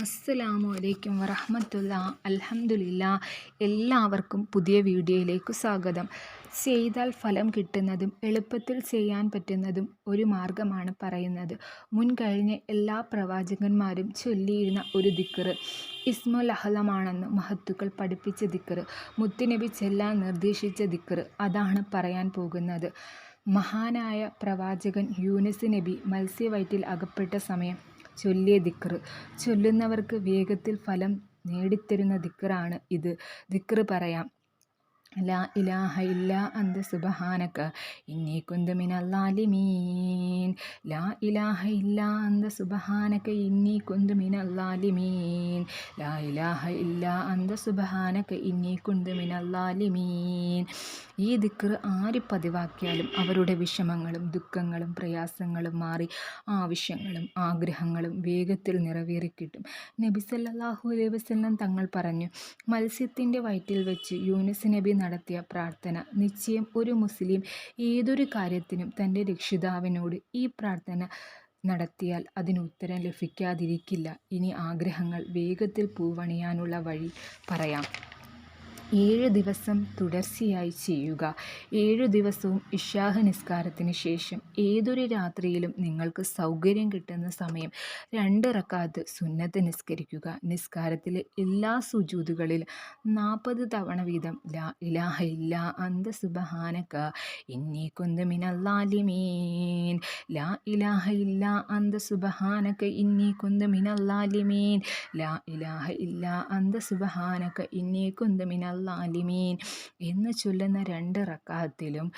അസ്സലാമു അലൈക്കും വറഹമത്തുള്ള. അലഹമുല്ല എല്ലാവർക്കും പുതിയ വീഡിയോയിലേക്ക് സ്വാഗതം. ചെയ്താൽ ഫലം കിട്ടുന്നതും എളുപ്പത്തിൽ ചെയ്യാൻ പറ്റുന്നതും ഒരു മാർഗമാണ് പറയുന്നത്. മുൻകഴിഞ്ഞ എല്ലാ പ്രവാചകന്മാരും ചൊല്ലിയിരുന്ന ഒരു ദിക്കറ് ഇസ്മുൽ അഹലമാണെന്ന് മഹത്തുക്കൾ പഠിപ്പിച്ച ദിക്കറ് മുത്തുനബി ചെല്ലാൻ നിർദ്ദേശിച്ച ദിക്കറ് അതാണ് പറയാൻ പോകുന്നത്. മഹാനായ പ്രവാചകൻ യൂനിസ് നബി മത്സ്യവയറ്റിൽ അകപ്പെട്ട സമയം ചൊല്ലിയ ദിക്ർ. ചൊല്ലുന്നവർക്ക് വേഗത്തിൽ ഫലം നേടിത്തരുന്ന ദിക്റാണ് ഇത്. ദിക്ർ പറയാം ലാ ഇലാഹ ഇല്ല അന്ത സുബഹാനക ഇന്നി കുന്തുമിനല്ലാലിമീൻ ലാ ഇലാഹ ഇല്ല അന്ത സുബഹാനക ഇന്നി കുന്തുമിനല്ലാലിമീൻ ലാ ഇലാഹ ഇല്ല അന്ത സുബഹാനക ഇന്നി കുന്തു മിനല്ലാലിമീൻ ഈ ദിക്കർ ആര് പതിവാക്കിയാലും അവരുടെ വിഷമങ്ങളും ദുഃഖങ്ങളും പ്രയാസങ്ങളും മാറി ആവശ്യങ്ങളും ആഗ്രഹങ്ങളും വേഗത്തിൽ നിറവേറിക്കിട്ടും. നബി സല്ലാഹു അലൈഹി വസ്ലം തങ്ങൾ പറഞ്ഞു മത്സ്യത്തിന്റെ വയറ്റിൽ വെച്ച് യൂനിസ് നബി നടത്തിയ പ്രാർത്ഥന നിശ്ചയം ഒരു മുസ്ലിം ഏതൊരു കാര്യത്തിനും തന്റെ രക്ഷിതാവിനോട് ഈ പ്രാർത്ഥന നടത്തിയാൽ അതിന് ഉത്തരം ലഭിക്കാതിരിക്കില്ല. ഇനി ആഗ്രഹങ്ങൾ വേഗത്തിൽ പൂവണിയാനുള്ള വഴി പറയാം. ഏഴ് ദിവസം തുടർച്ചയായി ചെയ്യുക. ഏഴ് ദിവസവും ഇഷാഹ നിസ്കാരത്തിന് ശേഷം ഏതൊരു രാത്രിയിലും നിങ്ങൾക്ക് സൗകര്യം കിട്ടുന്ന സമയം രണ്ട് റക്കാത്ത് സുന്നത്ത് നിസ്കരിക്കുക. നിസ്കാരത്തിലെ എല്ലാ സുജൂതുകളിൽ നാൽപ്പത് തവണ വീതം ലാ ഇലാഹ ഇല്ല അന്ത സുബഹാനക്ക ഇന്നി കുന്തമിനല്ലാലിമീൻ ലാ ഇലാഹ ഇല്ല അന്ത സുബഹാനക്ക ഇന്നി കുന്തമിനല്ലാലിമീൻ ലാ ഇലാഹ ഇല്ല അന്ത സുബഹാനക്ക ഇന്നി കുന്ത ആലിമീൻ എന്ന് ചൊല്ലുന്ന രണ്ട് റക്കാത്തിലും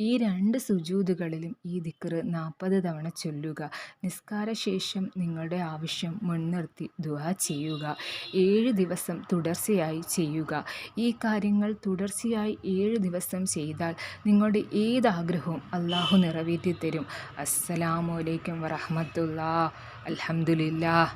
ഈ രണ്ട് സുജൂതുകളിലും ഈ ദിക്ർ നാൽപ്പത് തവണ ചൊല്ലുക. നിസ്കാരശേഷം നിങ്ങളുടെ ആവശ്യം മുൻനിർത്തി ദുആ ചെയ്യുക. ഏഴ് ദിവസം തുടർച്ചയായി ചെയ്യുക. ഈ കാര്യങ്ങൾ തുടർച്ചയായി ഏഴ് ദിവസം ചെയ്താൽ നിങ്ങളുടെ ഏത് ഏതാഗ്രഹവും അള്ളാഹു നിറവേറ്റി തരും അസ്സലാമലൈക്കും വറഹമത്തുള്ള അലഹമുല്ലാ